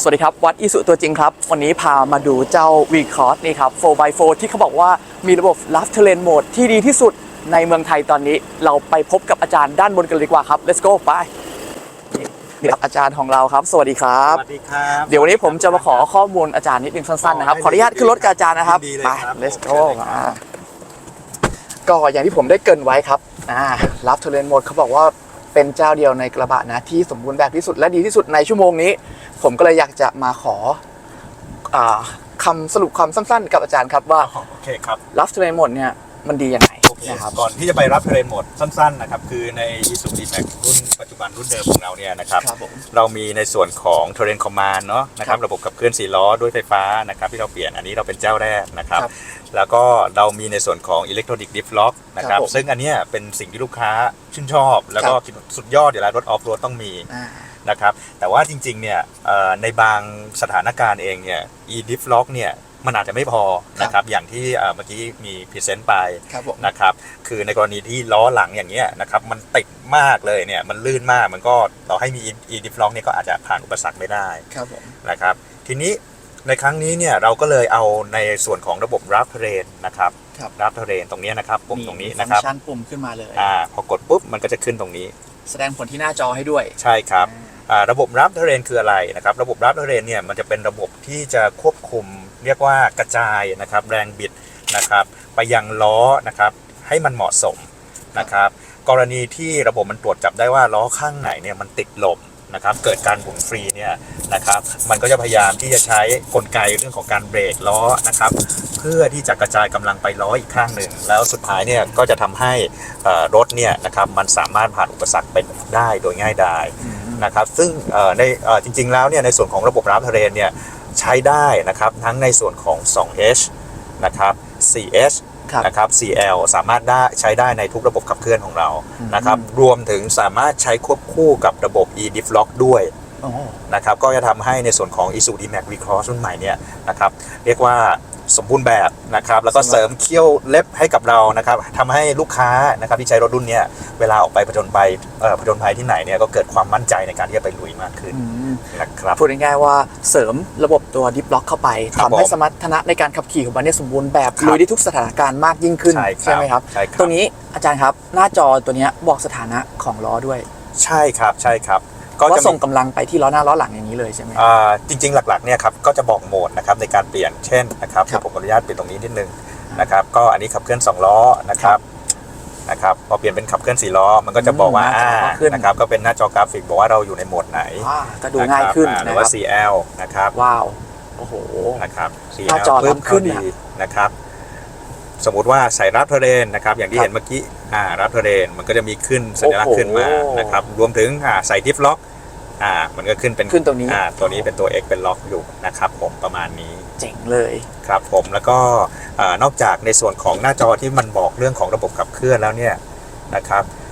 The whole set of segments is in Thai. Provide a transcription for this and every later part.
สวัสดีครับ วัดอิสุตัวจริงครับ วันนี้พามาดูเจ้า v c r o s s นี่ครับ 4x4 ที่เขาบอกว่ามีระบบ Left Terrain Mode ที่ดีที่สุดในเมืองไทยตอนนี้ เราไปพบกับอาจารย์ด้านบนกันเลยดีกว่าครับ let's go ไปนี่ครับอาจารย์ของเราครับ สวัสดีครับ สวัสดีครับ เดี๋ยววันนี้ผมจะมาขอข้อมูลอาจารย์นิดนึงสั้นๆนะครับ ขออนุญาตขึ้นรถกับอาจารย์นะครับยินดีเลยไป ครับ let's ผม go เชิญเลยครับมาก็อย่างที่ผมได้เกรินไว้ครับอ่า Left Terrain Mode เขาบอกว่า เป็นเจ้าเดียวในกระบะนะที่สมบูรณ์แบบที่สุดและดีที่สุดในชั่วโมงนี้ ผมก็เลยอยากจะมาขออ่าคำสรุปความสั้นๆ กับอาจารย์ครับว่า โอเคครับ Left Terrain Mode เนี่ย มันดียังไงโอเคนะครับก่อนที่จะไปรับเทรนหมดสั้นๆนะครับคือใน Isuzu D-Max รุ่นปัจจุบันรุ่นเดิมของเราเนี่ยนะครับครับผมเรามีในส่วนของ Terrain Command เนาะนะครัครับบระบบขับเคลื่อน4ล้อด้วยไฟฟ้านะครับที่เราเปลี่ยนอันนี้เราเป็นเจ้าแรกนะครับครับแล้วก็เรามีในส่วนของ Electronic Diff Lock นะครับครับผมซึ่งอันเนี้ยเป็นสิ่งที่ลูกค้าชื่นชอบ แล้วก็ครับคิดว่าสุดยอดอยู่แล้วรถออฟโรดต้องมีอ่านะครับแต่ว่าจริงๆเนี่ยเอ่อในบางสถานการณ์เองเนี่ย e-diff lock เนี่ย มันอาจจะไม่พอนะครับอย่างที่เอ่อเมื่อกี้มีพรีเซนต์ไปครับผมนะครับคือในกรณีที่ล้อหลังอย่างเงี้ยนะครับมันติดมากเลยเนี่ยมันลื่นมากมันก็ต่อให้มี e-diff lock เนี่ยก็อาจจะผ่านอุปสรรคไม่ได้ครับผมนะครับทีนี้ในครั้งนี้เนี่ยเราก็เลยเอาในส่วนของระบบรับเทรนนะครับครับรับเทรนตรงเนี้ยนะครับปุ่มตรงนี้ฟันะครับงก์ชันปุ่มขึ้นมาเลยอ่าพอกดปุ๊บมันก็จะขึ้นตรงนี้ แสดงผลที่หน้าจอให้ด้วย ใช่ครับอ่าระบบรับเทเรนคืออะไรนะครับ ระบบรับเทเรนเนี่ยมันจะเป็นระบบที่จะควบคุม เรียกว่ากระจายนะครับแรงบิดนะครับไปยังล้อนะครับให้มันเหมาะสมนะครับกรณีที่ระบบมันตรวจจับได้ว่าล้อข้างไหนเนี่ยมันติดลมนะครับเกิดการหมุนฟรีเนี่ยนะครับมันก็จะพยายามที่จะใช้กลไกเรื่องของการเบรกล้อนะครับเพื่อที่จะกระจายกำลังไปล้ออีกข้างหนึ่ง แล้วสุดท้ายเนี่ยก็จะทำให้รถเนี่ยนะครับมันสามารถผ่านอุปสรรคไปได้โดยง่ายดายนะครับซึ่งในจริงๆแล้วเนี่ยในส่วนของระบบรับเทเรนเนี่ย ใช้ได้นะครับ ทั้งในส่วนของ 2H นะครับ 4H ครับนะครับ 4L สามารถได้ใช้ได้ในทุกระบบขับเคลื่อนของเราอืมนะครับ รวมถึงสามารถใช้ควบคู่กับระบบ e-diff lock ด้วยโอ้นะครับ ก็จะทำให้ในส่วนของ Isuzu D-Max Recross รุ่นใหม่เนี่ยนะครับ เรียกว่า สมบูรณ์แบบนะครับแล้วก็เสริมเขี้ยวเล็บให้กับเรานะครับทำให้ลูกค้านะครับที่ใช้รถรุ่นเนี้ยเวลาออกไปผจญภัยเอ่อผจญภัยที่ไหนเนี่ยก็เกิดความมั่นใจในการที่จะไปลุยมากขึ้นอืมนะครับพูดง่ายๆว่าเสริมระบบตัวดิฟล็อกเข้าไปครับทำให้ผมสมรรถนะในการขับขี่ของมันเนี่ยสมบูรณ์แบบครับลุยได้ทุกสถานการณ์มากยิ่งขึ้นใช่ครับไหมครับใช่ครับตัวนี้อาจารย์ครับหน้าจอตัวเนี้ยบอกสถานะของล้อด้วย ใช่ครับใช่ครับ ก็ว่าจะส่งมีกำลังไปที่ล้อหน้าล้อหลังอย่างนี้เลยใช่ไหมอ่าจริง ๆ หลักๆเนี่ยครับก็จะบอกโหมดนะครับในการเปลี่ยนเช่นนะครับครับผมขออนุญาตเปลี่ยนตรงนี้นิดนึงนะครับก็อันนี้ขับเคลื่อนสองล้อนะครับนะครับพอเปลี่ยนเป็นขับเคลื่อนสี่ล้อมันก็จะบอกว่าอืมหน้าจออ่าก็ขึ้นนะครับก็เป็นหน้าจอกราฟิกบอกว่าเราอยู่ในโหมดไหนอ่าก็ดูง่ายขึ้นนะครับอ่าหรืนะอคว่ารับ CL นะครับว้าวโอ้โหนะครับหน้าจอ CL ล้ำขึ้นเพิ่มอะเข้าดีนะครับ สมมุติว่าใส่รับเทเรนนะครับอย่างที่ครับเห็นเมื่อกี้ อ่ารับเทเรนมันก็จะมีขึ้นสัญลักษณ์ขึ้นมาโอ้โหนะครับรวมถึงอ่าใส่ดิฟล็อกอ่ามันก็ขึ้นเป็นขึ้นตรงนี้อ่าตัวนี้เป็นตัว X เป็นล็อกอยู่นะครับผมประมาณนี้เจ๋งเลยครับผมแล้วก็เอ่อนอกจากในส่วนของหน้าจอที่มันบอกเรื่องของระบบขับเคลื่อนแล้วเนี่ยนะครับเอ่อ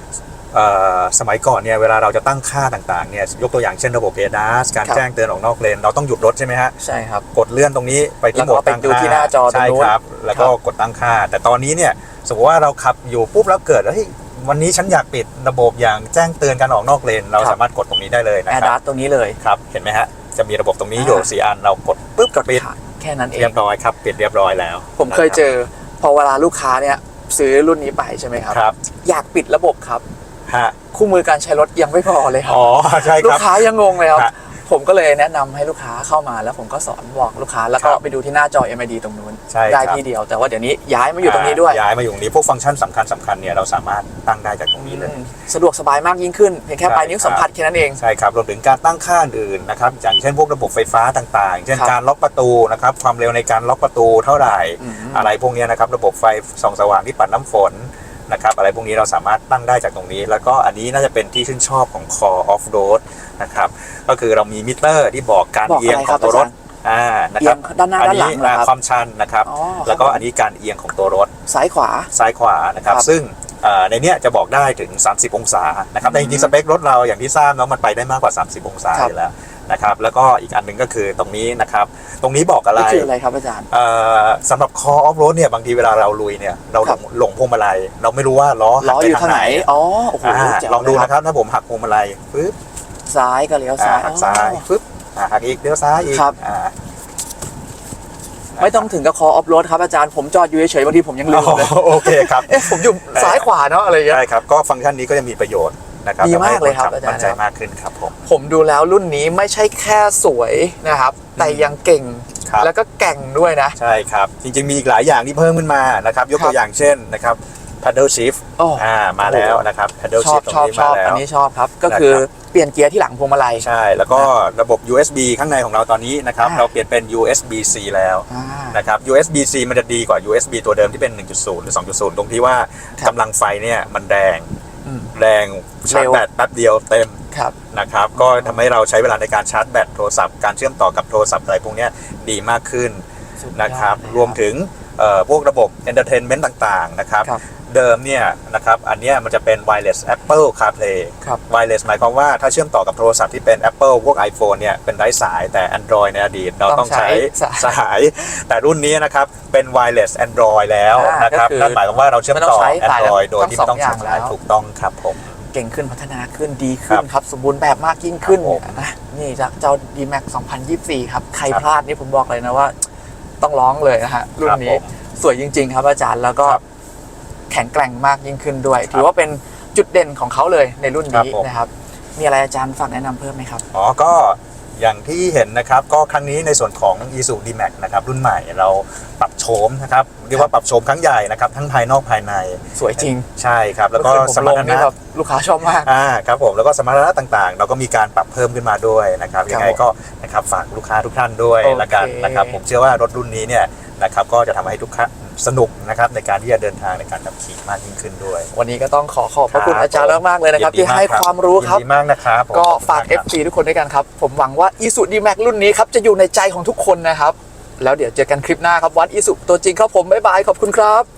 สมัยก่อนเนี่ยเวลาเราจะตั้งค่าต่างๆเนี่ยยกตัวอย่างเช่นระบบ ADAS การครับแจ้งเตือนออกนอกเลน เราต้องหยุดรถใช่ไหมฮะใช่ครับกดเลื่อนตรงนี้ไปที่โหมดแล้วก็ไปตั้งดูค่าที่หน้าจอตรงใช่นู้นครับ แล้วก็ครับกดตั้งค่า แต่ตอนนี้เนี่ยสมมติว่าเราขับอยู่ปุ๊บแล้วเกิดเฮ้ยวันนี้ฉันอยากปิดระบบอย่างแจ้งเตือนการออกนอกเลน เราครับสามารถกดตรงนี้ได้เลยแอนะร์คดัรับสตรงนี้เลยครับเห็นไหมฮะจะมีระบบตรงนี้อยู่อ่าสี่อันเรากดปุ๊บกดปิดขาแค่นั้นเอเรีงยบร้อยครับปิดเรียบร้อยแล้ว ผมเคยเจอพอเวลาลูกค้าเนี่ยซื้อรุ่นนี้ไปใช่ไหมครับครับอยากปิดระบบครับ ฮะคู่มือการใช้รถยังไม่พอเลยครับอ๋อใช่คลูรับกค้ายังงงเลยครับฮะ ผมก็เลยแนะนำให้ลูกค้าเข้ามาแล้วผมก็สอนบอกลูกค้าแล้วก็ครับไปดูที่หน้าจอ MID ตรงนู้นใช่ได้ครับที่เดียว แต่ว่าเดี๋ยวนี้ย้ายมาอยู่ตรงนี้ด้วยย้ายมาอยู่ตรงนี้พวกฟังก์ชันสำคัญสำคัญเนี่ยเราสามารถตั้งได้จากตรงนี้เลย อืมสะดวกสบายมากยิ่งขึ้นเพียงแค่ใช่ปลายนิ้วสัมผัสแค่นั้นเอง ใช่ครับรวมถึงการตั้งค่าอื่นๆนะครับอย่างเช่นพวกระบบไฟฟ้าต่างๆ เช่นครับ การล็อกประตูนะครับความเร็วในการล็อกประตูเท่าไหร่ อืม อะไรพวกเนี้ยนะครับระบบไฟส่องสว่างที่ปัดน้ำฝน นะครับอะไรพวกนี้เราสามารถตั้งได้จากตรงนี้ แล้วก็อันนี้น่าจะเป็นที่ชื่นชอบของ Core Off Road นะครับก็คือเรามีมิเตอร์ที่บอกการบอกเอียงอะไรขคอรับงตัวรถอาจารย์อ่านะเอีคยรับงด้านหน้าอัด้านหลันี้งเหรอครับความชันนะครับอ๋อแล้วก็อันนี้การเอียงของตัวรถซ้ายขวาซ้ายขวานะครับครับซึ่งเอ่อในเนี้ยจะบอกได้ถึง 30 องศานะครับแต่จริงๆสเปครถเราอย่างที่ทราบเนาะมันไปได้มากกว่า 30 องศาครับอยู่แล้ว นะครับ แล้วก็อีกอันหนึ่งก็คือตรงนี้นะครับ ตรงนี้บอกอะไรนี่คืออะไรครับอาจารย์ เอ่อสำหรับคอออฟโรดเนี่ยบางทีเวลาเราลุยเนี่ยเราหคลรับงหลงพวงมาลัยเราไม่รู้ว่าล้อหัล้กอไปอยู่ทาทางงไหไหนนอ๋อโอ้โหอ่าแจ๋วลองดูเยนะครับถ้าผมหักพวงมาลัยปึ๊บซ้ายก็เลี้ยวอ่าซ้ายหักซ้ายอ๋อ ปึ๊บอ่าหักอีกเลี้ยวซ้ายอีกครับ อ่า ไม่ต้องถึงกับคอออฟโรดครับอาจารย์ผมจอดอยู่เฉยๆบางทีผมยังลืมเลยอ๋อโอเคครับ เอ๊ะผมอยู่ซ้ายขวาเนาะอะไรอย่างเงี้ย ใช่ครับ ก็ฟังก์ชันนี้ก็จะมีประโยชน์ นะครับดีมากเลยครับทำให้นอาจารย์ มั่นใจมากขึ้นครับผม ผมดูแล้วรุ่นนี้ไม่ใช่แค่สวยนะครับ แต่ยังเก่งครับ แล้วก็แก่งด้วยนะ ใช่ครับ จริงๆ มีอีกหลายอย่างที่เพิ่มขึ้นมานะครับ ยกครัตับวอย่างเช่นนะครับ paddle shift โอ้อ่ามาแล้วนะครับ paddle ชอบ shift ตรงชอบนี้ชมาอบแล้อันวนี้ชอบครับ ก็คือนะครับ เปลี่ยนเกียร์ที่หลังพวงมาลัย ใช่ แล้วก็ระบบ USB ข้างในของเราตอนนี้นะครับ อ่า เราเปลี่ยนเป็น USB-C แล้วอ่า นะครับ USB-C มันจะดีกว่า USB ตัวเดิมที่เป็น 1.0 หรือ 2.0 ตรงที่ว่าครับ กำลังไฟเนี่ยมันแรงอืม แรงชาร์จเร็วแบตแป๊บเดียวเต็มครับนะครับ ก็ทำให้เราใช้เวลาในการชาร์จแบตโทรศัพท์การเชื่อมต่อกับโทรศัพท์อะไรพวกเนี้ยดีมากขึ้นสุดยอดนะครับเลยรวมถึงเอ่อ พวกระบบ entertainment ต่างๆนะครับครับ เดิมเนี่ยนะครับอันเนี้ยมันจะเป็น wireless Apple CarPlay ครับ wireless หมายความว่าถ้าเชื่อมต่อกับโทรศัพท์ที่เป็น Apple พวก iPhone เนี่ยเป็นไร้สายแต่ Android ในอดีตเราต้ต้อองงใช้ใช้สายสายแต่รุ่นนี้นะครับเป็น wireless Android แล้วอ่านนะครับก็คือนั่นหมายความว่าเราเชื่อมต่อ ไม่ต้องใช้สาย Android โดยที่ทั้ไม่งสองต้องใช้อย่างสายแล้วถูกต้องครับผม เก่งขึ้นพัฒนาขึ้นดีขึ้ครันบครับ สมบูรณ์แบบมากยิ่งขึ้นครับผมนะนี่จากเจ้า D-Max 2024 ครับ ใครครับ พลาดนี่ผมบอกเลยนะว่า ต้องร้องเลยนะฮะรุ่นนี้ผมสวยจริง ๆ ครับอาจารย์แล้วก็ครับแข็งแกร่งมากยิ่งขึ้นด้วย ถือว่าเป็นจุดเด่นของเขาเลยในรุ่นนี้ครับผมนะครับ มีอะไรอาจารย์ฝากแนะนำเพิ่มไหมครับ อ๋อ ก็ อย่างที่เห็นนะครับก็ครั้งนี้ในส่วนของ i s u d m a x นะครับรุ่นใหม่เราปรับโฉมนะครับเรียกว่าปรับโฉมครั้งใหญ่นะครับทั้งภายนอกภายใน สวยจริง ใช่ครับ แล้วก็เมื่อคืนสผมมรลรงนี่ถนะแบบลูกค้าชอบมากอ่าครับผมแล้วก็สมรรถนะต่างๆ เราก็มีการปรับเพิ่มขึ้นมาด้วยนะครับครับยังไงก็นะครับฝากลูกค้าทุกท่านด้วยโอเคละกันนะครับผมเชื่อว่ารถรุ่นนี้เนี่ยนะครับก็จะทำให้ทุกท่าน สนุกนะครับในการที่จะเดินทางในการขับขี่มากยิ่งขึ้นด้วย วันนี้ก็ต้องขอขอบพระคุณครับอาจารย์มากๆเลยนะครับยินดีที่ให้มากครับความรู้ครับยินดีมากนะครับผมก็ฝากขอบคุณมครับ FC ทุกคนด้วยกันครับ ผมหวังว่า i s u d m a x รุ่นนี้ครับจะอยู่ในใจของทุกคนนะครับ แล้วเดี๋ยวเจอกันคลิปหน้าครับวัด i s u ตัวจริงครับผมบ๊ายบายขอบคุณครับ